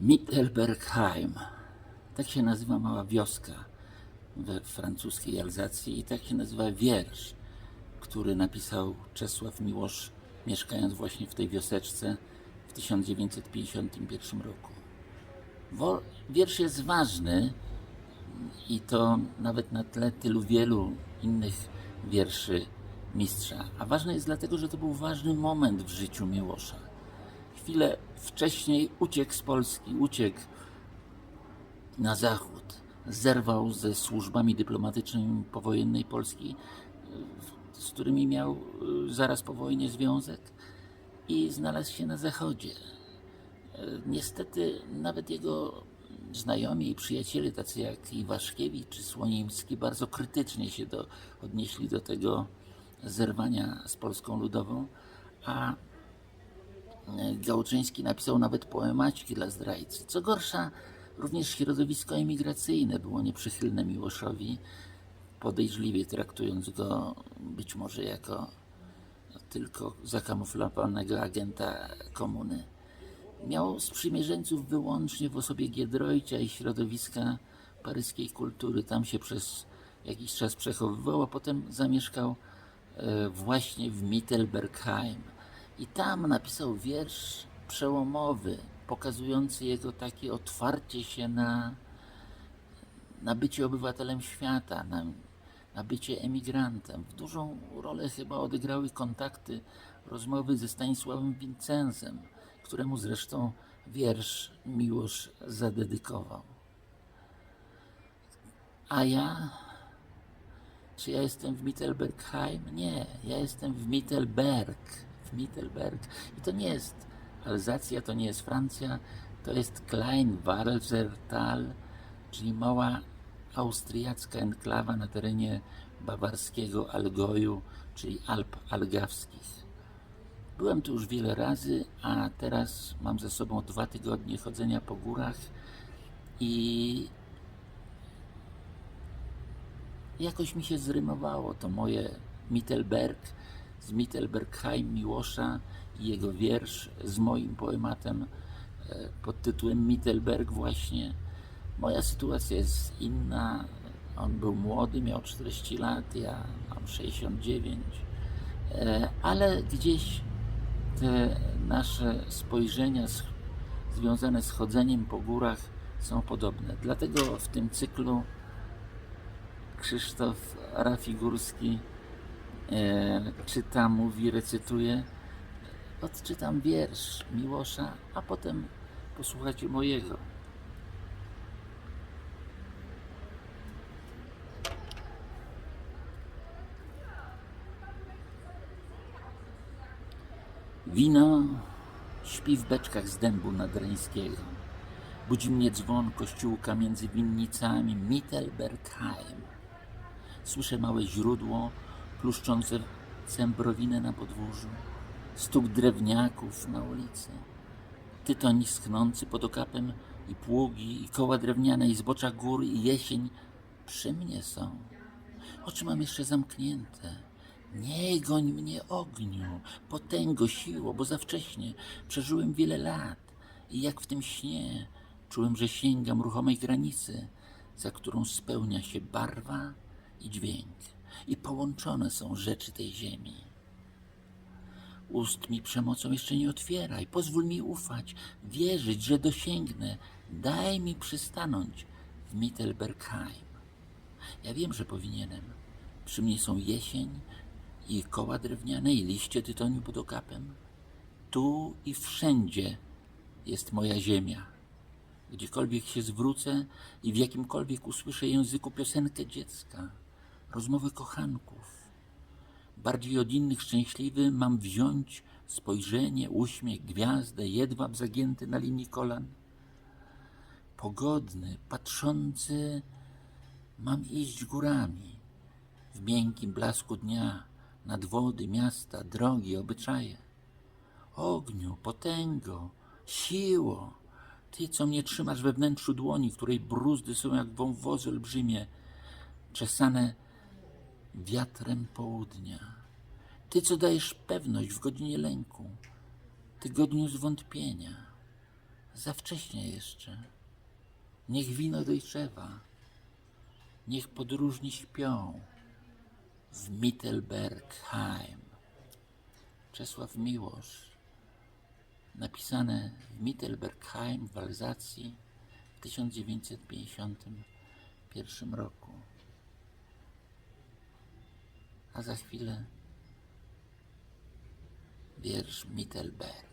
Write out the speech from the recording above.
Mittelbergheim. Tak się nazywa mała wioska we francuskiej Alzacji i tak się nazywa wiersz, który napisał Czesław Miłosz, mieszkając właśnie w tej wioseczce w 1951 roku. Wiersz jest ważny i to nawet na tle tylu wielu innych wierszy mistrza. A ważny jest dlatego, że to był ważny moment w życiu Miłosza. Chwilę wcześniej uciekł z Polski, uciekł na zachód. Zerwał ze służbami dyplomatycznymi powojennej Polski, z którymi miał y, zaraz po wojnie związek i znalazł się na zachodzie. Y, Niestety nawet jego znajomi i przyjaciele, tacy jak Iwaszkiewicz czy Słonimski, bardzo krytycznie się do, odnieśli do tego zerwania z Polską Ludową, a Gałczyński napisał nawet poemaciki dla zdrajcy. Co gorsza, również środowisko emigracyjne było nieprzychylne Miłoszowi, podejrzliwie traktując go być może jako tylko zakamuflowanego agenta komuny. Miał sprzymierzeńców wyłącznie w osobie Giedroycia i środowiska paryskiej kultury. Tam się przez jakiś czas przechowywał, a potem zamieszkał e, właśnie w Mittelbergheim. I tam napisał wiersz przełomowy, pokazujący jego takie otwarcie się na, na bycie obywatelem świata, na, na bycie emigrantem. W dużą rolę chyba odegrały kontakty, rozmowy ze Stanisławem Wincenzem, któremu zresztą wiersz Miłosz zadedykował. A ja czy ja jestem w Mittelbergheim? Nie, ja jestem w Mittelberg. W Mittelberg. I to nie jest Alzacja, to nie jest Francja, to jest Klein Walsertal, czyli mała austriacka enklawa na terenie bawarskiego Algoju, czyli Alp Algawskich. Byłem tu już wiele razy, a teraz mam ze sobą dwa tygodnie chodzenia po górach i jakoś mi się zrymowało to moje Mittelberg z Mittelbergheim Miłosza i jego wiersz z moim poematem e, pod tytułem Mittelberg właśnie. Moja sytuacja jest inna. On był młody, miał 40 lat, ja mam 69, E, ale gdzieś te nasze spojrzenia związane z chodzeniem po górach są podobne. Dlatego w tym cyklu Krzysztof Rafigurski e, czyta, mówi, recytuje. Odczytam wiersz Miłosza, a potem posłuchacie mojego. Wino śpi w beczkach z dębu nadreńskiego. Budzi mnie dzwon kościółka między winnicami Mittelbergheim. Słyszę małe źródło pluszczące cembrowinę na podwórzu, stuk drewniaków na ulicy, tytoń schnący pod okapem i pługi, i koła drewniane, i zbocza gór, i jesień przy mnie są. Oczy mam jeszcze zamknięte. Nie goń mnie ogniu, potęgo, siło, bo za wcześnie przeżyłem wiele lat i jak w tym śnie czułem, że sięgam ruchomej granicy, za którą spełnia się barwa i dźwięk i połączone są rzeczy tej ziemi. Ust mi przemocą jeszcze nie otwieraj, pozwól mi ufać, wierzyć, że dosięgnę. Daj mi przystanąć w Mittelbergheim. Ja wiem, że powinienem. Przy mnie są jesień i koła drewniane i liście tytoniu pod okapem. Tu i wszędzie jest moja ziemia. Gdziekolwiek się zwrócę i w jakimkolwiek usłyszę języku piosenkę dziecka, rozmowy kochanków. Bardziej od innych szczęśliwy mam wziąć spojrzenie, uśmiech, gwiazdę, jedwab zagięty na linii kolan. Pogodny, patrzący, mam iść górami w miękkim blasku dnia, nad wody, miasta, drogi, obyczaje. Ogniu, potęgo, siło, ty, co mnie trzymasz we wnętrzu dłoni, której bruzdy są jak wąwozy olbrzymie, czesane wiatrem południa. Ty, co dajesz pewność w godzinie lęku, tygodniu zwątpienia. Za wcześnie jeszcze. Niech wino dojrzewa. Niech podróżni śpią w Mittelbergheim. Czesław Miłosz. Napisane w Mittelbergheim w Alzacji w 1951 roku. A za chwilę wiersz Mittelberg.